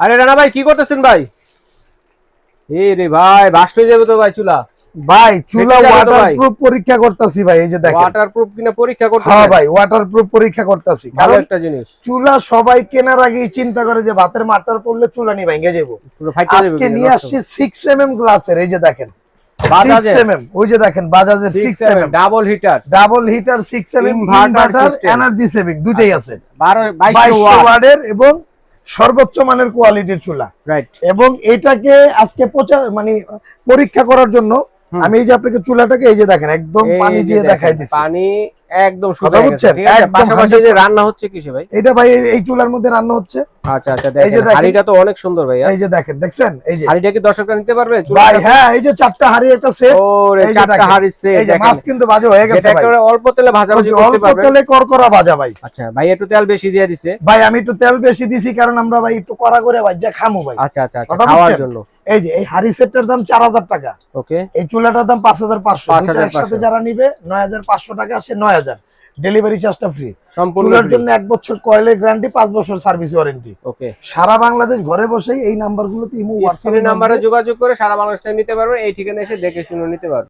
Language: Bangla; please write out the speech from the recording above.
আরে রানা ভাই কি করতেছেন ভাই? এ রে ভাই বাস্ট হয়ে যাবে তো ভাই চুলা। ভাই চুলা। ওয়াটারপ্রুফ পরীক্ষা করতেছি ভাই এই যে দেখেন। ওয়াটারপ্রুফ কিনা পরীক্ষা করতে হ্যাঁ ভাই ওয়াটারপ্রুফ পরীক্ষা করতেছি। ভালো একটা জিনিস। চুলা সবাই কেনার আগে চিন্তা করে যে ভাতের মাটার পড়লে চুলা নি ভেঙে যাব। আজকে নিয়ে আসছি সিক্স এম এম গ্লাসের এই যে দেখেন। ওই যে দেখেন বাজাজের six M M double heater double heater six M M Inverter inverter energy saving দুইটাই আছে। বারো বাইশ বাইশশো ওয়াট ওয়ার্ডের এবং সর্বোচ্চ মানের কোয়ালিটির চুলা। রাইট এবং এটাকে আজকে প্রচার মানে পরীক্ষা করার জন্য আমি এই যে আপনাকে চুলাটাকে এই যে দেখেন একদম পানি দিয়ে দেখাই দিচ্ছি পানি একদম বুঝছেন? পাশাপাশি যে রান্না হচ্ছে কিসে ভাই? এটা ভাই এই- চুলার মধ্যে রান্না হচ্ছে। আচ্ছা আচ্ছা দেখেন। হাড়িটা তো অনেক সুন্দর ভাই এই যে দেখেন দেখছেন? এই যে। হাড়িটা কি দর্শকরা নিতে পারবে? ভাই হ্যাঁ এই যে চারটা হাড়ি একটা সেট ওরে চারটা হাড়ি সে এই যে মাছ কিন্তু ভাজা হয়ে গেছে ভাই। একেবারে অল্প তেলে ভাজাভাজি করতে অল্প তেলে করকরা ভাজা ভাই। আচ্ছা ভাই একটু তেল বেশি দিয়ে দিছে। ভাই আমি একটু তেল বেশি দিছি কারণ আমরা ভাই একটু কড়া করে ভাই যা খামু ভাই। আচ্ছা আচ্ছা আচ্ছা খাওয়ার জন্য। এই যে এই হাড়ি সেটটার দাম চার হাজার টাকা। ওকে। এই চুলাটার দাম পাঁচ হাজার পাঁচশো। 5,500 একসাথে যারা নিবে নয় হাজার পাঁচশো টাকা আছে নয় হাজার। ডেলিভারি চার্জটা ফ্রি চুলার জন্য এক বছর কয়েলের গ্যারান্টি পাঁচ বছর সার্ভিস ওয়ারেন্টি ওকে। সারা বাংলাদেশ ঘরে বসেই এই নাম্বারগুলোতে ইমো স্ক্রিনের নাম্বারে যোগাযোগ করে সারা বাংলাদেশ নিতে পারবেন এই ঠিকানা এসে দেখে শুনে নিতে পারবেন